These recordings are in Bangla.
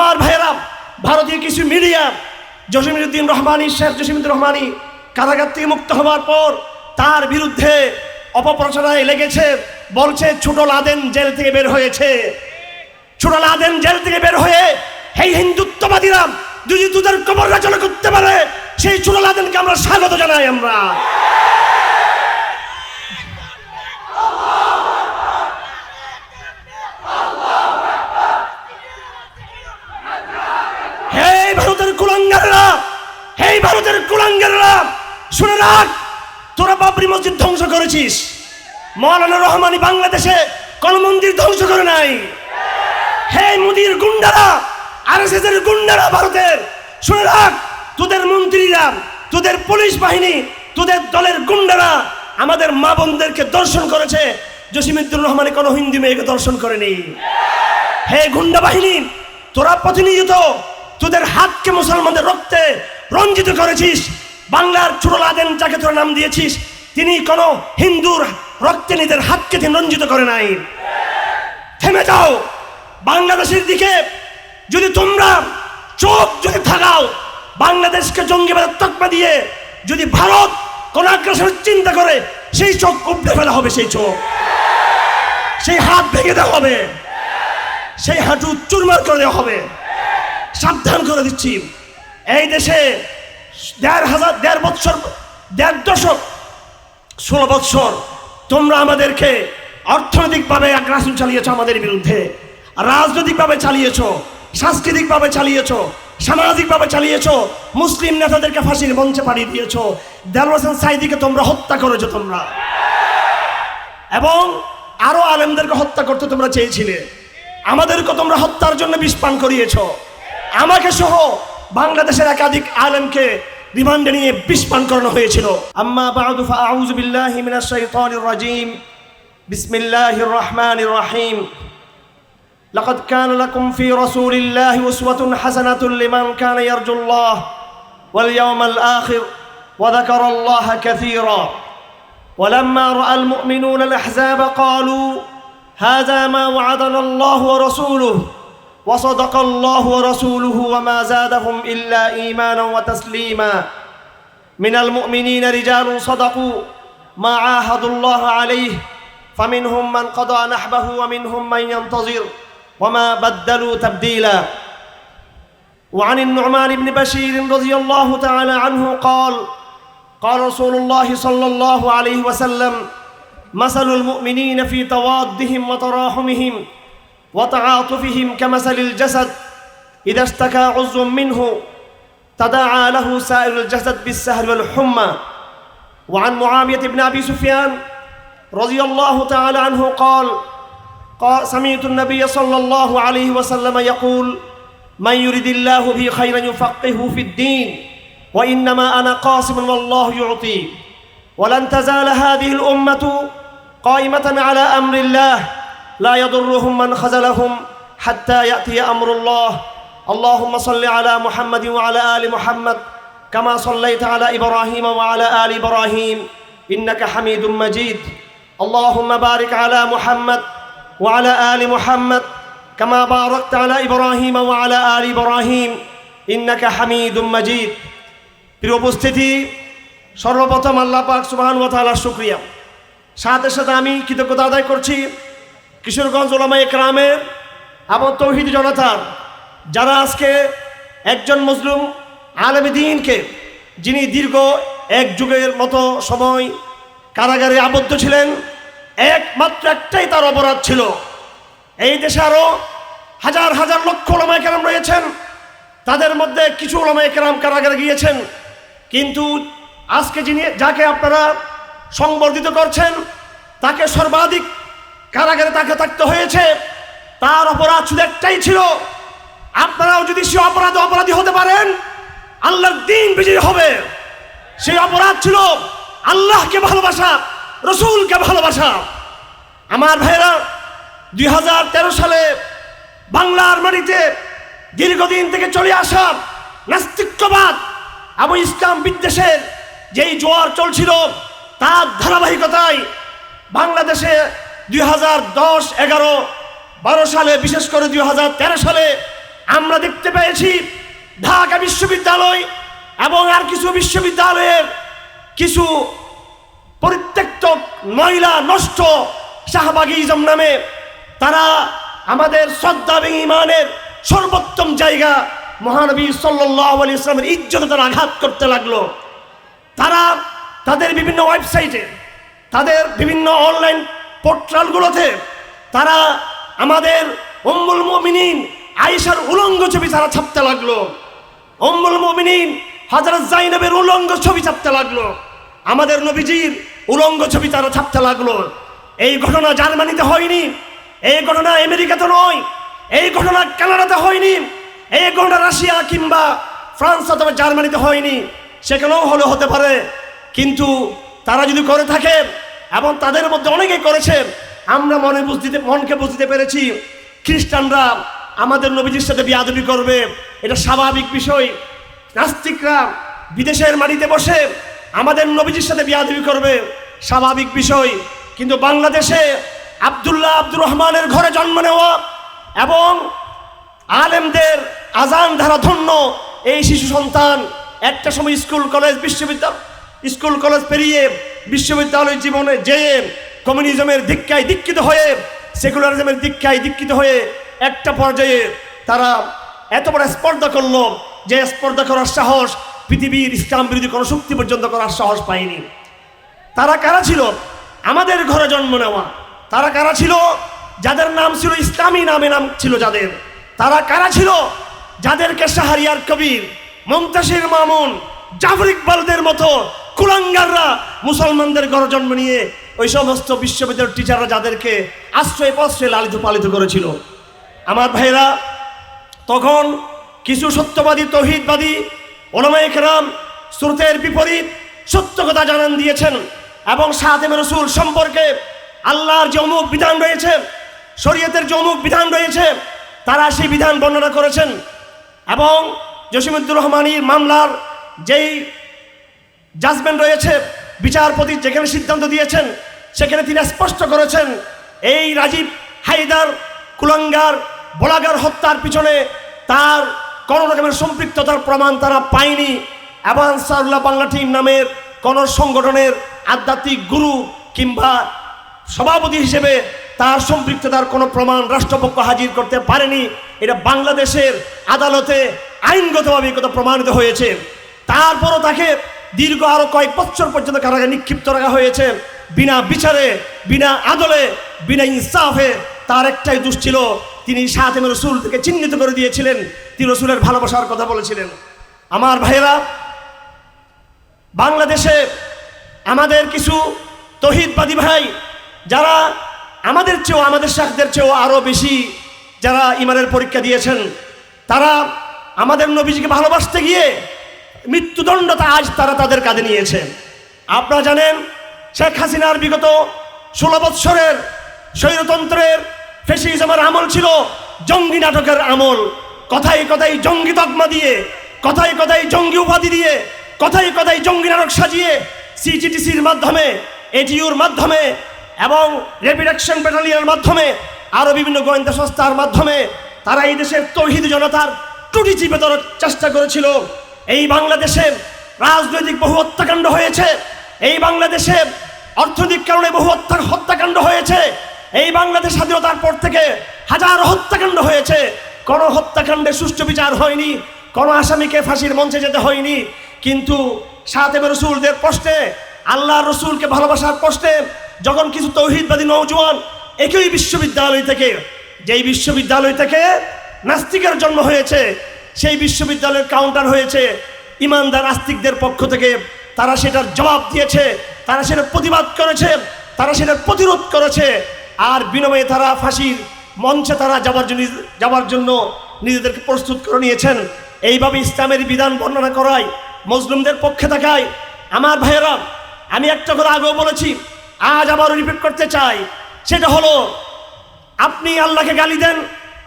আমার ভাইয়েরা, ভারতীয় কিছু মিডিয়া জসিমুদ্দিন রহমানি, শেখ জসিমুদ্দিন রহমানি কারাগার থেকে মুক্ত হওয়ার পর তার বিরুদ্ধে অপপ্রচারায় লেগেছে, বলছে, ছোট লাদেন জেল থেকে বের হয়েছে। ছোট লাদেন জেল থেকে বের হয়ে এই হিন্দুত্ববাদীরা যদি তোদের কবর রচনা করতে পারে, সেই ছোট লাদেনকে আমরা স্বাগত জানাই আমরা হে ভারতের কুলাঙ্গাররা হে ভারতের কুলাঙ্গাররা, শুনে রাখ, তোরা বাবরি মসজিদ ধ্বংস করেছিস। মৌলানা রহমানি বাংলাদেশে কোন মন্দির ধ্বংস করে নাই। হে মুদির গুন্ডারা আর এর গুন্ডারা ভারতের, শুনে রাখ, তোদের মন্ত্রীরা, তোদের পুলিশ বাহিনী, তোদের দলের গুন্ডারা আমাদের মা বোনদেরকে দর্শন করেছে। জসিমুদ্দুর রহমানে কোনো হিন্দি মেয়েকে দর্শন করেনি। হে গুন্ডা বাহিনী, তোরা প্রতিনিয়ত তোদের হাতকে মুসলমানদের রক্তে রঞ্জিত করেছিস। বাংলার ছোট লাদেন যাকে তোরা নাম দিয়েছিস, তিনি কোনো হিন্দুর রক্তে নিজের হাতকে তিনি রঞ্জিত করে নাই। থেমে যাও। বাংলাদেশের দিকে যদি তোমরা চোখ যদি থাকাও, বাংলাদেশকে জঙ্গিবাদের তকমা দিয়ে যদি ভারত কোন আগ্রাসনের চিন্তা করে, সেই চোখ উপড়ে ফেলা হবে, সেই চোখ। সেই হাত ভেঙে দেওয়া হবে। সেই হাঁটু চুরমার করে দেওয়া হবে। সাবধান করে দিচ্ছি। এই দেশে দেড় হাজার, দেড় বৎসর, দেড় দশক, ষোলো বৎসর তোমরা আমাদেরকে অর্থনৈতিকভাবে আগ্রাসন চালিয়েছ আমাদের বিরুদ্ধে, রাজনৈতিকভাবে চালিয়েছ, সাংস্কৃতিকভাবে চালিয়েছ, সামাজিকভাবে চালিয়েছ, মুসলিম নেতাদেরকে ফাঁসির মঞ্চে পাঠিয়ে দিয়েছ দেলোয়ার হোসেন সাইদিকে তোমরা হত্যা করেছ তোমরা। এবং আরও আলেমদেরকে হত্যা করতে তোমরা চেয়েছিলে। আমাদেরকে তোমরা হত্যার জন্য বিষ পান করিয়েছ। আমাকে সহ বাংলাদেশের একাধিক আলেমকে রিমান্ডে নিয়ে বিষ পান করানো হয়েছিল আম্মা বা'দু ফাআউযু বিল্লাহি মিনাশ শাইতানির রাজীম বিসমিল্লাহির রহমানির রহিম لقد كان لكم في رسول الله أسوة حسنة لمن كان يرجو الله واليوم الآخر وذكر الله كثيرا ولما راى المؤمنون الاحزاب قالوا هذا ما وعدنا الله ورسوله وصدق الله ورسوله وما زادهم إلا إيمانا وتسليما. من المؤمنين رجال صدقوا ما عاهدوا الله عليه فمنهم من قضى نحبه ومنهم من ينتظر وما بدلوا تبديلا. وعن النعمان بن بشير رضي الله تعالى عنه قال قال رسول الله صلى الله عليه وسلم مثل المؤمنين في توادهم وتراحمهم وتعاطفهم كمثل الجسد. إذا اشتكى عضو منه تداعى له سائر الجسد بالسهر والحمى. وعن معاوية بن أبي سفيان رضي الله تعالى عنه قال قال سمعت النبي صلى الله عليه وسلم يقول من يرد الله به خيرا يفقهه في الدين وإنما أنا قاسم والله يعطي. ولن تزال هذه الأمة قائمة على أمر الله لا يضرهم من خذلهم حتى يأتي أمر الله اللهم صل على محمد وعلى آل محمد كما صليت على إبراهيم وعلى آل إبراهيم إنك حميد مجيد اللهم بارك على محمد وعلى آل محمد كما باركت على إبراهيم وعلى آل إبراهيم إنك حميد مجيد প্রিয় উপস্থিতি সর্বপ্রথম আল্লাহ পাক সুবাহান ওয়াতালার শুক্রিয়া সাথে সাথে আমি কৃতজ্ঞতা আদায় করছি কিশোরগঞ্জ ওলামা একরামের এবং তৌহিদ জনতার, যারা আজকে একজন মুসলিম আলমী দিনকে, যিনি দীর্ঘ এক যুগের মতো সময় কারাগারে আবদ্ধ ছিলেন, একমাত্র একটাই তার অপরাধ ছিল। এই দেশে আরও হাজার হাজার লক্ষ ওলামায় কেরাম রয়েছেন। তাদের মধ্যে কিছু ওলামায় কেরাম কারাগারে গিয়েছেন। কিন্তু আজকে যিনি, যাকে আপনারা সংবর্ধিত করছেন, তাকে সর্বাধিক কারাগারে তাকে থাকতে হয়েছে। তার অপরাধ শুধু একটাই ছিল। আপনারাও যদি সে অপরাধ অপরাধী হতে পারেন, আল্লাহর দিন বিজয়ী হবে। সেই অপরাধ ছিল আল্লাহকে ভালোবাসা, রসুলকে ভালোবাসা। আমার ভাইরা দুই হাজার তেরো সালে বাংলার মাটিতে দীর্ঘদিন থেকে চলে আসা নাস্তিক্যবাদ এবং ইসলাম বিদ্বেষের যেই জোয়ার চলছিল, তার ধারাবাহিকতায় বাংলাদেশে দুই হাজার দশ এগারো বারো সালে, বিশেষ করে দুই হাজার তেরো সালে আমরা দেখতে পেয়েছি ঢাকা বিশ্ববিদ্যালয় এবং আর কিছু বিশ্ববিদ্যালয়ের কিছু পরিত্যক্ত মহিলা নষ্ট শাহবাগিজম নামে তারা আমাদের শ্রদ্ধা ইমানের সর্বোত্তম জায়গা মহানবী সাল্লাহ আলী ইসলামের ইজ্জতে তারা আঘাত করতে লাগল। তারা তাদের বিভিন্ন ওয়েবসাইটে, তাদের বিভিন্ন অনলাইন পোর্টালগুলোতে তারা আমাদের অম্বুল মমিনিন আয়েশার উলঙ্গ ছবি তারা ছাপতে লাগল। অম্বুল মমিনিন হজরত জাইনবের উলঙ্গ ছবি ছাপতে লাগল। আমাদের নবীজির উলঙ্গ ছবি তারা ছাপতে লাগল। এই ঘটনা জার্মানিতে হয়নি, এই ঘটনা আমেরিকাতে নয়, এই ঘটনা কানাডাতে হয়নি, এই ঘটনা রাশিয়া কিংবা ফ্রান্স অথবা জার্মানিতে হয়নি। সেখানেও হলে হতে পারে, কিন্তু তারা যদি করে থাকে এবং তাদের মধ্যে অনেকে করেছে আমরা মনে বুঝতে, মনকে বুঝতে পেরেছি, খ্রিস্টানরা আমাদের নবীজির সাথে বিয়াদবি করবে। এটা স্বাভাবিক বিষয়। নাস্তিকরা বিদেশের মাটিতে বসে আমাদের নবীজির সাথে বিয়াদবি করবে। স্বাভাবিক বিষয়। কিন্তু বাংলাদেশে আব্দুল্লাহ আব্দুর রহমানের ঘরে জন্ম নেওয়া এবং আলেমদের আজান ধারা ধন্য এই শিশু সন্তান একটা সময় স্কুল, কলেজ, বিশ্ববিদ্যালয়, স্কুল, কলেজ পেরিয়ে বিশ্ববিদ্যালয় জীবনে যেয়ে কমিউনিজমের দীক্ষায় দীক্ষিত হয়ে, সেকুলারিজমের দীক্ষায় দীক্ষিত হয়ে একটা পর্যায়ে তারা এত বড় স্পর্ধা করল যে স্পর্ধা করার সাহস পৃথিবীর ইসলাম বিরোধী কোনো শক্তি পর্যন্ত করার সাহস পায়নি। তারা কারা ছিল? আমাদের ঘরে জন্ম নেওয়া। তারা কারা ছিল? যাদের নাম ছিল ইসলামী নামে নাম ছিল যাদের। তারা কারা ছিল? যাদেরকে শাহরিয়ার কবির মমতাসির মামুন, জাফর ইকবালদের মতো কুলাঙ্গাররা মুসলমানদের ঘরে জন্ম নিয়ে ওই সমস্ত বিশ্ববিদ্যালয়ের টিচাররা যাদেরকে আশ্রয় পাশ্রয় লালিত পালিত করেছিল। আমার ভাইরা তখন কিছু সত্যবাদী, তহিদবাদী ওলামায়ে কেরাম শ্রুতের বিপরীত সত্য কথা জানান দিয়েছেন এবং সাদেম রসুল সম্পর্কে আল্লাহর যে অমুক বিধান রয়েছে, শরীয়তের যে অমুক বিধান রয়েছে, তারা সেই বিধান বর্ণনা করেছেন এবং জসিমুদ্দুর রহমানির মামলার যেই জাজমেন্ট রয়েছে, বিচারপতি যেখানে সিদ্ধান্ত দিয়েছেন, সেখানে তিনি স্পষ্ট করেছেন, এই রাজীব হায়দার, কুলাঙ্গার, বলাগার হত্যার পিছনে তার কোনো রকমের সম্পৃক্ততার প্রমাণ তারা পায়নি। এবং আনসারুল্লাহ বাংলা টিম নামের কোন সংগঠনের আধ্যাত্মিক গুরু কিংবা সভাপতি হিসেবে তার সম্পৃক্ততার কোনো প্রমাণ রাষ্ট্রপক্ষ হাজির করতে পারেনি। এটা বাংলাদেশের আদালতে আইনগতভাবে কথা প্রমাণিত হয়েছে। তারপরও তাকে দীর্ঘ আরও কয়েক বছর পর্যন্ত কারাগারে নিক্ষিপ্ত রাখা হয়েছে। বিনা বিচারে, বিনা আদলে, বিনা ইনসাফে তার একটাই দোষ ছিল, তিনি সাতেম রসুল থেকে চিহ্নিত করে দিয়েছিলেন, তিনি রসুলের ভালোবাসার কথা বলেছিলেন। আমার ভাইয়েরা, বাংলাদেশে আমাদের কিছু তহিদবাদী ভাই, যারা আমাদের চেয়েও, আমাদের শাখদের চেয়েও আরও বেশি যারা ইমানের পরীক্ষা দিয়েছেন, তারা আমাদের নবীজিকে ভালোবাসতে গিয়ে মৃত্যুদণ্ডটা আজ তারা তাদের কাঁধে নিয়েছে। আপনারা জানেন, শেখ হাসিনার বিগত ষোলো বৎসরের স্বৈরতন্ত্রের ফেসিজমের আমল ছিল জঙ্গি নাটকের আমল। কথাই কথাই জঙ্গি তকমা দিয়ে কথাই কথায় জঙ্গি উপাধি দিয়ে কথাই কথায় জঙ্গি নাটক সাজিয়ে সিজিটিসির মাধ্যমে এটিউর মাধ্যমে এবং র্যাপিড অ্যাকশন ব্যাটালিয়নের মাধ্যমে, আরও বিভিন্ন গোয়েন্দা সংস্থার মাধ্যমে তারা এই দেশের তৌহিদ জনতার টুটি চিপে ধরার চেষ্টা করেছিল। এই বাংলাদেশে রাজনৈতিক বহু হত্যাকাণ্ড হয়েছে। এই বাংলাদেশে অর্থনৈতিক কারণে বহু হত্যা, হত্যাকাণ্ড হয়েছে। এই বাংলাদেশ স্বাধীনতার পর থেকে হাজার হত্যাকাণ্ড হয়েছে। কোনো হত্যাকাণ্ডে সুষ্ঠু বিচার হয়নি, কোনো আসামিকে ফাঁসির মঞ্চে যেতে হয়নি। কিন্তু সাতেম রসুলদের প্রশ্নে আল্লাহ রসুলকে ভালোবাসার প্রশ্নে যখন কিছু তৌহিদবাদী নৌজওয়ান একই বিশ্ববিদ্যালয় থেকে, যেই বিশ্ববিদ্যালয় থেকে নাস্তিকের জন্ম হয়েছে সেই বিশ্ববিদ্যালয়ের কাউন্টার হয়েছে। ইমানদার আস্তিকদের পক্ষ থেকে তারা সেটার জবাব দিয়েছে, তারা সেটার প্রতিবাদ করেছে, তারা সেটার প্রতিরোধ করেছে। আর বিনিময়ে তারা ফাঁসির মঞ্চে তারা যাবার জন্য যাবার জন্য নিজেদেরকে প্রস্তুত করে নিয়েছেন। এইভাবে ইসলামের বিধান বর্ণনা করায়, মুসলিমদের পক্ষে থাকায় আমার ভাইয়েরা, আমি একটা করে আগেও বলেছি, আজ আবারও রিপিট করতে চাই। সেটা হলো, আপনি আল্লাহকে গালি দেন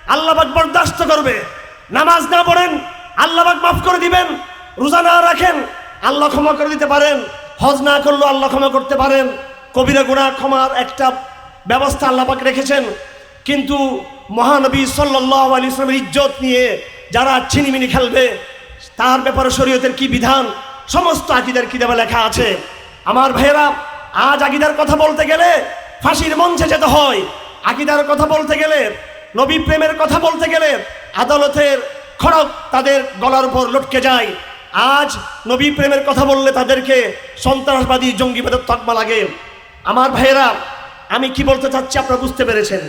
আল্লাহবাক বরদাস্ত করবে। নামাজ না পড়েন আল্লাহবাক মাফ করে দিবেন, রোজা না রাখেন, আল্লাহ ক্ষমা করে দিতে পারেন, হজ না করলেও আল্লাহ ক্ষমা করতে পারেন, কবিরা গুণা ক্ষমার একটা ব্যবস্থা আল্লাহবাক রেখেছেন। কিন্তু মহানবী সাল্লাহ আলী ইসলামের ইজ্জত নিয়ে যারা ছিনিমিনি খেলবে, তার ব্যাপারে শরীয়তের কি বিধান, সমস্ত আকিদের কিতাবে লেখা আছে। আমার ভাইয়েরা, আজ আকিদার কথা বলতে গেলে ফাঁসির মঞ্চে যেতে হয়। আকিদার কথা বলতে গেলে, নবী প্রেমের কথা বলতে গেলে আদালতের খড়ক তাদের গলার উপর লটকে যায়। আজ নবী প্রেমের কথা বললে তাদেরকে সন্ত্রাসবাদী জঙ্গিবাদের তকমা লাগে। আমার ভাইয়েরা, আমি কি বলতে চাচ্ছি আপনারা বুঝতে পেরেছেন।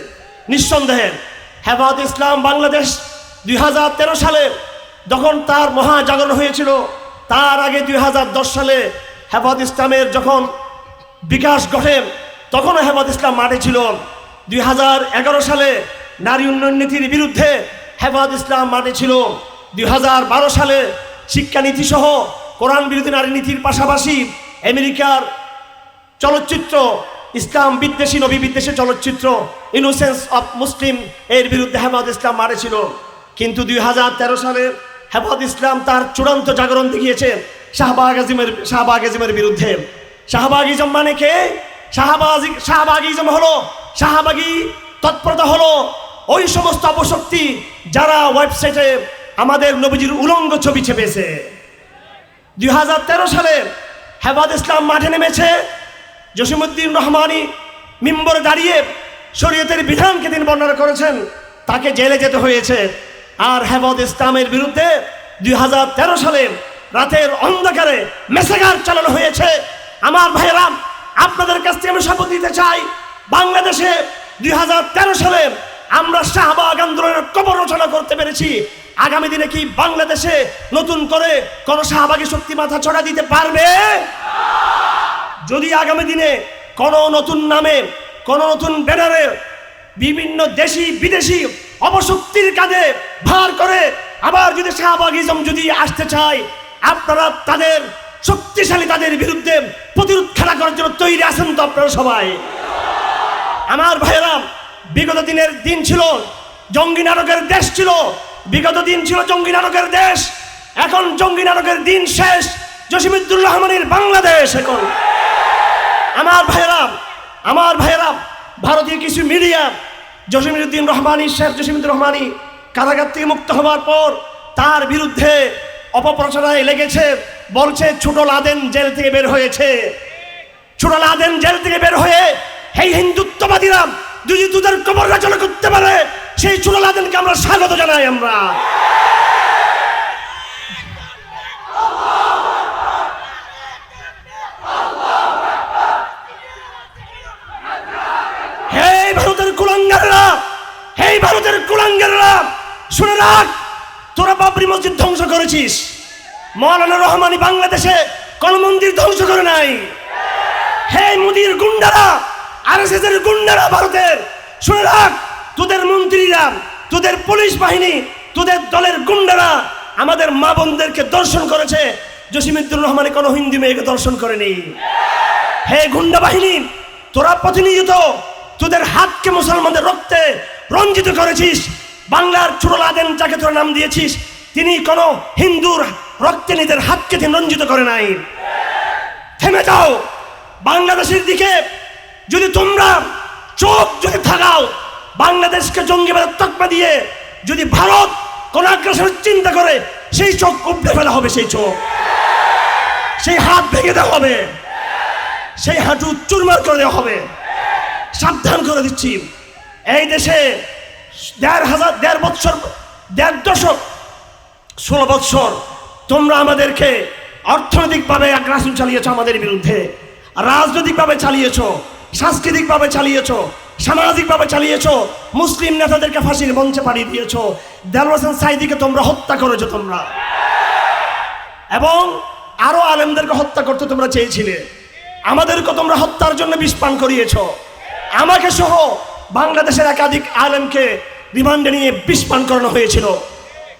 নিঃসন্দেহে, হেফাজত ইসলাম বাংলাদেশ দুই হাজার তেরো সালে যখন তার মহাজাগরণ হয়েছিল, তার আগে দুই হাজার দশ সালে হেফাজত ইসলামের যখন বিকাশ ঘটে, তখনও হেফাজত ইসলাম মাঠে ছিল। দুই হাজার এগারো সালে নারী উন্নয়ন নীতির বিরুদ্ধে হেফাজত ইসলাম মাঠে ছিল দু হাজার বারো সালে শিক্ষানীতি সহ কোরআন বিরোধী নারী নীতির পাশাপাশি আমেরিকার চলচ্চিত্র, ইসলাম বিদ্বেষী নবী বিদ্বেষী চলচ্চিত্র ইনোসেন্স অফ মুসলিম এর বিরুদ্ধে হেফাজত ইসলাম মারেছিল কিন্তু দুই হাজার তেরো সালে হেফাজত ইসলাম তার চূড়ান্ত জাগরণ দেখিয়েছে শাহবাগ আজিমের শাহবাগ আজিমের বিরুদ্ধে। শাহবাগ ইজম মানে কে? শাহবাজি শাহবাগিজম হলো, শাহবাগি তৎপরতা হলো ওই সমস্ত অপশক্তি যারা ওয়েবসাইটে আমাদের নবীজির উলঙ্গ ছবি ছেপেছে। দুই হাজার তেরো সালে হেফাজ ইসলাম মাঠে নেমেছে। জসিমুদ্দিন রহমানি মিম্বর দাঁড়িয়ে শরীয়তের বিধানকে তিনি বর্ণনা করেছেন, তাকে জেলে যেতে হয়েছে। আর হেফাজ ইসলামের বিরুদ্ধে দুই হাজার তেরো সালে রাতের অন্ধকারে মেসেগার চালানো হয়েছে। আমার ভাইয়েরা, আপনাদের কাছ থেকে আমি শপথ দিতে চাই, বাংলাদেশে দুই হাজার তেরো সালে আমরা শাহবাগ আন্দোলনের কবর রচনা করতে পেরেছি। আগামী দিনে কি বাংলাদেশে নতুন করে কোন শাহবাগী শক্তি মাথা ছড়া দিতে পারবে? যদি আগামী দিনে কোনো নতুন নামে, কোনো নতুন ব্যানারে বিভিন্ন দেশি, বিদেশি অপশক্তির কাঁধে ভার করে আবার যদি শাহবাগিজম যদি আসতে চায়, আপনারা তাদের শক্তিশালী তাদের বিরুদ্ধে প্রতিরোধ খেলা করার জন্য তৈরি আছেন তো আপনারা সবাই? আমার ভাইয়েরা বিগত দিনের দিন ছিল জঙ্গি নাটকের দেশ ছিল। বিগত দিন ছিল জঙ্গি নাটকের দেশ। এখন জঙ্গি নাটকের দিন শেষ। জসিমুদ্দুর রহমানের বাংলাদেশ এখন। আমার ভাইয়েরা আমার ভাইয়েরা, ভারতীয় কিছু মিডিয়া, জসিমুদ্দিন রহমানি, শেখ জসিমুদ্দিন রহমানি কারাগার থেকে মুক্ত হওয়ার পর তার বিরুদ্ধে অপপ্রচারায় লেগেছে, বলছে, ছোট লাদেন জেল থেকে বের হয়েছে। ছোট লাদেন জেল থেকে বের হয়ে এই হিন্দুত্ববাদীরা যদি তোদের কবর রচনা করতে পারে, সেই ছোট লাদেনকে আমরা স্বাগত জানাই আমরা। ভারতের কুলাঙ্গাররা, হে ভারতের তোরা ধ্বংস করেছিস। রহমানি বাংলাদেশে কোন মন্দির ধ্বংস করে নাই। হে মুদির গুন্ডারা আর এস এর গুন্ডারা ভারতের। শুনে রাখ, তোদের মন্ত্রীরা, তোদের পুলিশ বাহিনী, তোদের দলের গুন্ডারা আমাদের মা বোনদেরকে দর্শন করেছে। জসিমুদ্দুর রহমানে কোনো হিন্দি মেয়েকে দর্শন করেনি। হে গুন্ডা বাহিনী, তোরা প্রতিনিয়ত তোদের হাতকে মুসলমানদের রক্তে রঞ্জিত করেছিস, বাংলার চুরলাদেন যাকে তোরা নাম দিয়েছিস, তিনি কোন হিন্দুর রক্তে নিজের হাতকে তিনি রঞ্জিত করে নাই। থেমে যাও, বাংলাদেশের দিকে যদি তোমরা চোখ যদি থাকাও, বাংলাদেশকে জঙ্গিবাদের তকমা দিয়ে যদি ভারত কোন আগ্রাসনের চিন্তা করে, সেই চোখ উপড়ে ফেলা হবে, সেই চোখ। সেই হাত ভেঙে দেওয়া হবে। সেই হাঁটু চুরমার করে দেওয়া হবে। সাবধান করে দিচ্ছি। এই দেশে দেড় হাজার, দেড় বৎসর, দেড় দশক, ষোলো বৎসর তোমরা আমাদেরকে অর্থনৈতিকভাবে আগ্রাসন চালিয়েছ আমাদের বিরুদ্ধে। রাজনৈতিকভাবে চালিয়েছ। সাংস্কৃতিকভাবে চালিয়েছ, সামাজিকভাবে চালিয়েছ, মুসলিম নেতাদেরকে ফাঁসির মঞ্চে পাঠিয়ে দিয়েছ দেল হোসেন সাইদিকে তোমরা হত্যা করেছ তোমরা। এবং আরও আলেমদেরকে হত্যা করতে তোমরা চেয়েছিলে। আমাদেরকে তোমরা হত্যার জন্য বিষ পান করিয়েছ। আমাকে সহ বাংলাদেশের একাধিক আলেমকে রিমান্ডে নিয়ে বিষ পান করানো হয়েছিল।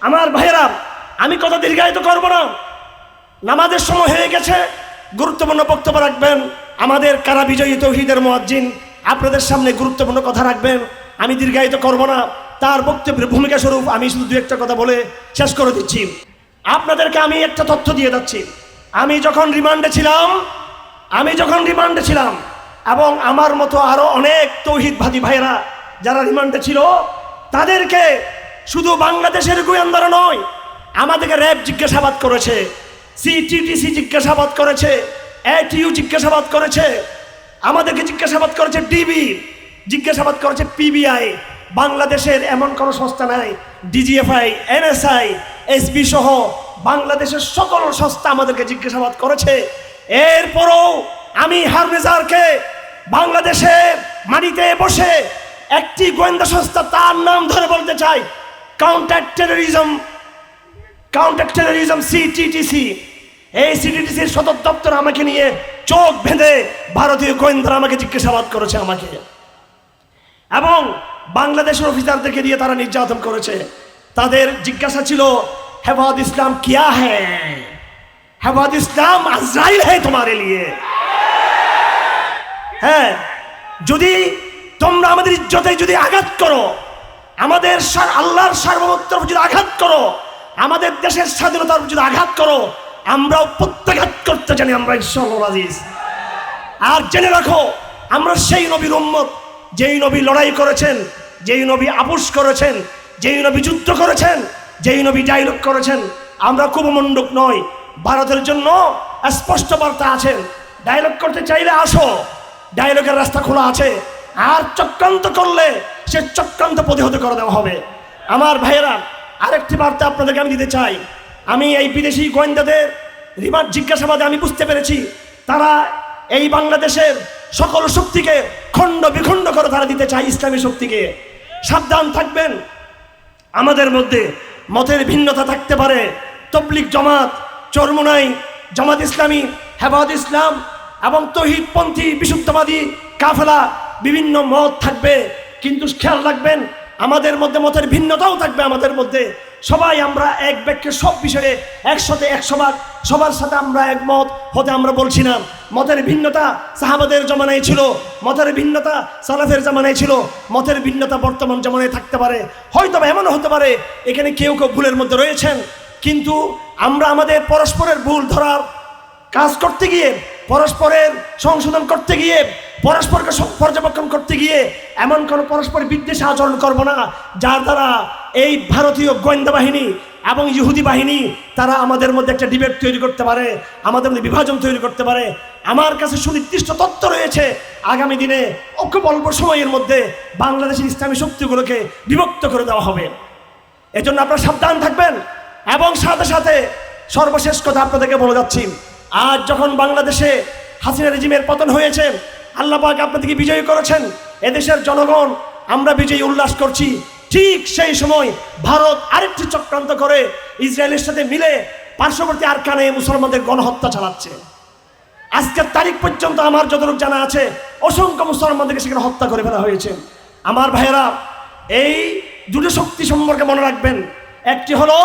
আমার ভাইয়েরা, আমি কথা দীর্ঘায়িত করব না। নামাজের সময় হয়ে গেছে, গুরুত্বপূর্ণ বক্তব্য রাখবেন। আমাদের কারা বিজয়ী তৌহিদের মোয়াজ্জিন, আপনাদের সামনে গুরুত্বপূর্ণ কথা রাখবেন, আমি দীর্ঘায়িত করব না। তার বক্তব্যের ভূমিকা স্বরূপ আমি শুধু দু একটা কথা বলে শেষ করে দিচ্ছি। আপনাদেরকে আমি একটা তথ্য দিয়ে যাচ্ছি। আমি যখন রিমান্ডে ছিলাম, আমি যখন রিমান্ডে ছিলাম, এবং আমার মতো আরও অনেক তৌহিদবাদী ভাইয়েরা যারা রিমান্ডে ছিল, তাদেরকে শুধু বাংলাদেশের গোয়েন্দারা নয়, আমাদেরকে র্যাব জিজ্ঞাসাবাদ করেছে, সিটিটিসি জিজ্ঞাসাবাদ করেছে এটিইউ জিজ্ঞাসাবাদ করেছে, আমাদেরকে জিজ্ঞাসাবাদ করেছে ডিবি জিজ্ঞাসাবাদ করেছে পিবিআই বাংলাদেশের এমন কোনো সংস্থা নাই ডিজিএফআই এনএসআই এসবি সহ বাংলাদেশের সকল সংস্থা আমাদেরকে জিজ্ঞাসাবাদ করেছে। এরপরও আমি হারমেজারকে বাংলাদেশে মাটিতে বসে একটি গোয়েন্দা সংস্থা তার নাম ধরে বলতে চাই counter terrorism counter terrorism CTTC এই সিটিটিসির সদর দপ্তর আমাকে নিয়ে চোখ বেঁধে ভারতীয় গোয়েন্দারা আমাকে জিজ্ঞাসাবাদ করেছে আমাকে। এবং বাংলাদেশের অফিসারদেরকে দিয়ে তারা নির্যাতন করেছে। তাদের জিজ্ঞাসা ছিল হেফাজ ইসলাম কিয়া হ্যাঁ হেফাজ ইসলাম আজরাইল হ্যাঁ তোমারে লিয়ে? হ্যাঁ যদি তোমরা আমাদের ইজ্জতে যদি আঘাত করো, আমাদের আল্লাহর সার্বভৌমত্বের যদি আঘাত করো, আমাদের দেশের স্বাধীনতার যদি আঘাত করো আমরাও প্রত্যাঘাত করতে জানি আমরা ইনশাআল্লাহ আজিজ আর জেনে রাখো, আমরা সেই নবীর উম্মত, যেই নবী লড়াই করেছেন, যেই নবী আপুস করেছেন, যেই নবী যুদ্ধ করেছেন, যেই নবী ডায়লগ করেছেন, আমরা কুমমণ্ডক নয় ভারতের জন্য স্পষ্ট বার্তা আছেন ডায়লগ করতে চাইলে আসো ডায়লগের রাস্তা খোলা আছে, আর চক্রান্ত করলে সে চক্রান্ত প্রতিহত করে দেওয়া হবে। আমার ভাইয়েরা, আরেকটি বার্তা আপনাদেরকে আমি দিতে চাই। আমি এই বিদেশি গোয়েন্দাদের রিমান্ড জিজ্ঞাসাবাদে আমি বুঝতে পেরেছি, তারা এই বাংলাদেশের সকল শক্তিকে খণ্ড বিখণ্ড করে তারা দিতে চায় ইসলামী শক্তিকে। সাবধান থাকবেন, আমাদের মধ্যে মতের ভিন্নতা থাকতে পারে। তবলিক জমাত, চরমুনাই, জামাত ইসলামী হেফাজ ইসলাম এবং তহিদপন্থী, বিশুদ্ধবাদী, কাফেলা, বিভিন্ন মত থাকবে। কিন্তু খেয়াল রাখবেন, আমাদের মধ্যে মতের ভিন্নতাও থাকবে, আমাদের মধ্যে সবাই আমরা এক ব্যক্তির সব বিষয়ে একসাথে একশো ভাগ, সবার সাথে আমরা একমত হতে আমরা বলছি না। মতের ভিন্নতা সাহাবাদের জমানায় ছিল, মতের ভিন্নতা সালাফের জামানায় ছিল, মতের ভিন্নতা বর্তমান জমানায় থাকতে পারে। হয়তো বা এমনও হতে পারে, এখানে কেউ কেউ ভুলের মধ্যে রয়েছেন। কিন্তু আমরা আমাদের পরস্পরের ভুল ধরার কাজ করতে গিয়ে পরস্পরের সংশোধন করতে গিয়ে, পরস্পরকে পর্যবেক্ষণ করতে গিয়ে এমন কোনো পরস্পর বিদ্বেষে আচরণ করব না, যার দ্বারা এই ভারতীয় গোয়েন্দা বাহিনী এবং ইহুদি বাহিনী, তারা আমাদের মধ্যে একটা ডিবেট তৈরি করতে পারে, আমাদের মধ্যে বিভাজন তৈরি করতে পারে। আমার কাছে সুনির্দিষ্ট তথ্য রয়েছে, আগামী দিনে খুব অল্প সময়ের মধ্যে বাংলাদেশের ইসলামী শক্তিগুলোকে বিভক্ত করে দেওয়া হবে। এজন্য আপনারা সাবধান থাকবেন। এবং সাথে সাথে সর্বশেষ কথা আপনাদেরকে বলে যাচ্ছি আজ যখন বাংলাদেশে হাসিনা রেজিমের পতন হয়েছে, আল্লাহ পাক আপনাদেরকে বিজয়ী করেছেন। এদেশের জনগণ, আমরা বিজয়ী উল্লাস করছি। ঠিক সেই সময় ভারত আরেকটি চক্রান্ত করে ইসরায়েলের সাথে মিলে পার্শ্ববর্তী আরকানে মুসলমানদের গণহত্যা চালাচ্ছে। আজকের তারিখ পর্যন্ত আমার যতটুকু জানা আছে, অসংখ্য মুসলমানদেরকে সেখানে হত্যা করে ফেলা হয়েছে। আমার ভাইয়েরা, এই দুটো শক্তি সম্পর্কে মনে রাখবেন। একটি হলো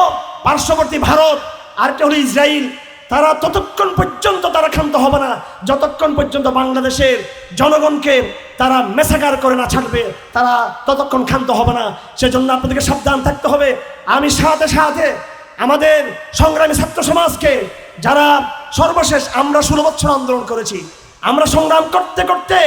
পার্শ্ববর্তী ভারত, আরেকটি হলো ইসরায়েল। তারা ততক্ষণ পর্যন্ত তারা ক্ষান্ত হবে না। যতক্ষণ পর্যন্ত বাংলাদেশের জনগণকে তারা মেসাকার করে না ছাড়বে, তারা ততক্ষণ ক্ষান্ত হবে না। সেজন্য আপনাদেরকে সাবধান থাকতে হবে। আমি সাথে সাথে আমাদের সংগ্রামী ছাত্র সমাজকে, যারা সর্বশেষ আমরা ষোলো বছর আন্দোলন করেছি, আমরা সংগ্রাম করতে করতে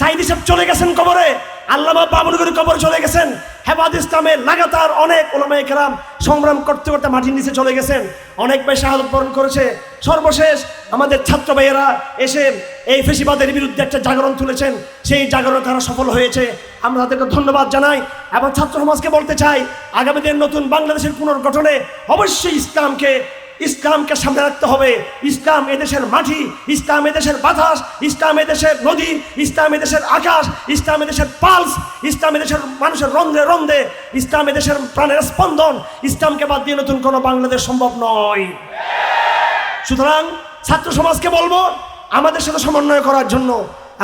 সাইদি সাহেব চলে গেছেন কবরে। আল্লামা বাবুলগুরি কবর চলে গেছেন। হেফাজ ইসলামের লাগাতার অনেক ওলামাই কেরাম সংগ্রাম করতে করতে মাটির নিচে চলে গেছেন। অনেক ভাই শাহাদত বরণ করেছে। সর্বশেষ আমাদের ছাত্র ভাইয়েরা এসে এই ফেসিবাদের বিরুদ্ধে একটা জাগরণ তুলেছেন। সেই জাগরণ তারা সফল হয়েছে। আমরা তাদেরকে ধন্যবাদ জানাই এবং ছাত্র সমাজকে বলতে চাই, আগামী দিন নতুন বাংলাদেশের পুনর্গঠনে অবশ্যই ইসলামকে ইসলামকে সামনে রাখতে হবে। ইসলাম এদেশের মাটি, ইসলাম এদেশের বাতাস, ইসলাম এদেশের নদী, ইসলাম এদেশের আকাশ, ইসলাম এদেশের পালস, ইসলাম এদেশের মানুষের রন্ধে রন্ধে ইসলাম এদেশের প্রাণের স্পন্দন, ইসলামকে বাদ দিয়ে নতুন কোনো বাংলাদেশ সম্ভব নয়। সুতরাং ছাত্র সমাজকে বলব, আমাদের সাথে সমন্বয় করার জন্য,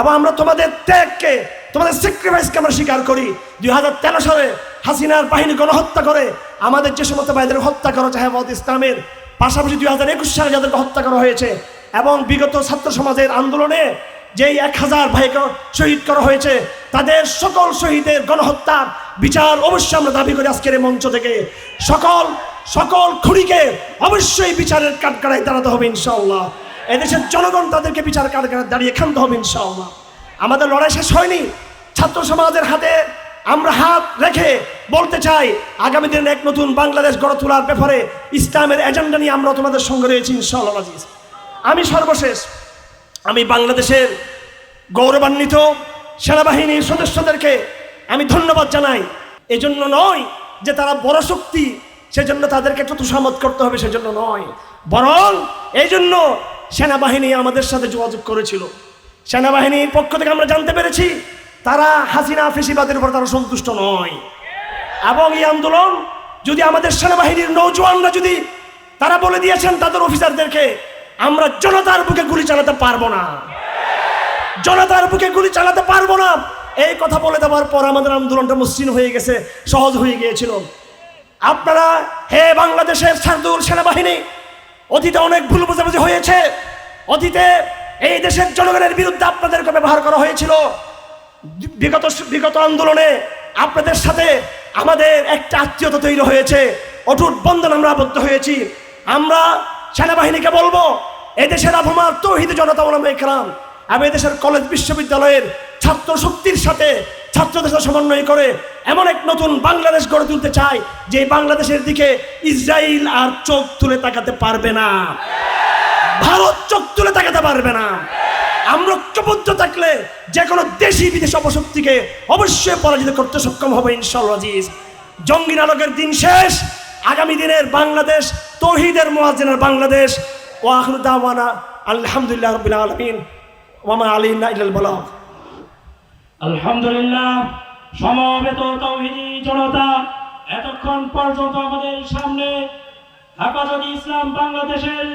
এবং আমরা তোমাদের ত্যাগকে, তোমাদের স্যাক্রিফাইসকে আমরা স্বীকার করি। দুই হাজার তেরো সালে হাসিনার বাহিনী গণহত্যা করে, আমাদের যে সমস্ত ভাইদের হত্যা করা হেফাজত ইসলামের পাশাপাশি দুই হাজার একুশ সালে যাদেরকে হত্যা করা হয়েছে এবং বিগত ছাত্র সমাজের আন্দোলনে যেই এক হাজার ভাইকে শহীদ করা হয়েছে, তাদের সকল শহীদের গণহত্যার বিচার অবশ্যই আমরা দাবি করি আজকের এই মঞ্চ থেকে। সকল সকল খুঁড়িকে অবশ্যই বিচারের কাঠগড়ায় দাঁড়াতে হবে ইনশাআল্লাহ। এদেশের জনগণ তাদেরকে বিচার কাঠগড়ায় দাঁড়িয়ে ক্ষান্ত হবে ইনশাআল্লাহ। আমাদের লড়াই শেষ হয়নি। ছাত্র সমাজের হাতে আমরা হাত রেখে বলতে চাই, আগামী দিনে এক নতুন বাংলাদেশ গড়ে তোলার ব্যাপারে ইসলামের এজেন্ডা নিয়ে আমরা তোমাদের সঙ্গে রয়েছি ইনশাআল্লাহ আজিজ। আমি সর্বশেষ, আমি বাংলাদেশের গৌরবান্বিত সেনাবাহিনীর সদস্যদেরকে আমি ধন্যবাদ জানাই। এজন্য নয় যে তারা বড় শক্তি, সেজন্য তাদেরকে একটু তুষামত করতে হবে, সেজন্য নয়। বরং এই জন্য সেনাবাহিনী আমাদের সাথে যোগাযোগ করেছিল। সেনাবাহিনীর পক্ষ থেকে আমরা জানতে পেরেছি তারা হাসিনা ফেসিবাদের উপর তারা সন্তুষ্ট নয়। এবং এই আন্দোলন যদি আমাদের সেনাবাহিনীর নৌজওয়ানরা যদি তারা বলে দিয়েছেন তাদের অফিসারদেরকে, আমরা জনতার বুকে গুলি চালাতে পারব না। জনতার বুকে গুলি চালাতে পারব না। এই কথা বলে দেওয়ার পর আমাদের আন্দোলনটা মসৃণ হয়ে গেছে, সহজ হয়ে গিয়েছিল। আপনারা, হে বাংলাদেশের শার্দুল সেনাবাহিনী, অতীতে অনেক ভুল বোঝাবুঝি হয়েছে। অতীতে এই দেশের জনগণের বিরুদ্ধে আপনাদেরকে ব্যবহার করা হয়েছিল। বিগত বিগত আন্দোলনে আপনাদের সাথে আমাদের একটা আত্মীয়তা তৈরি হয়েছে। অটুট বন্ধন আমরা আবদ্ধ হয়েছি। আমরা সেনাবাহিনীকে বলব, এদেশের আবহাওয়ার তৌহিদ জনতা ওলামা ইকরাম আমি এদেশের কলেজ বিশ্ববিদ্যালয়ের ছাত্র শক্তির সাথে ছাত্রদের সাথে সমন্বয় করে এমন এক নতুন বাংলাদেশ গড়ে তুলতে চাই, যে বাংলাদেশের দিকে ইসরায়েল আর চোখ তুলে তাকাতে পারবে না। ভারত চোখ তুলে তাকাতে পারবে না। আমরা ঐক্যবদ্ধ থাকলে যে কোনো দেশি বিদেশি অপশক্তিকে অবশ্যই পরাজিত করতে সক্ষম হবে ইনশাল্লাহ জঙ্গি নাটকের দিন শেষ। আগামী দিনের বাংলাদেশ, তৌহিদের মোয়াজিনের বাংলাদেশ। ও আহরুদ্দাওয়ানা আলহামদুলিল্লাহ রবিল আলমিন। ওয়ামা আলিনা ইলাল বলাগ। আলহামদুলিল্লাহ, সমবেত তৌহিদি জনতা, এতক্ষণ পর্যন্ত আমাদের সামনে হেফাজত ইসলাম বাংলাদেশের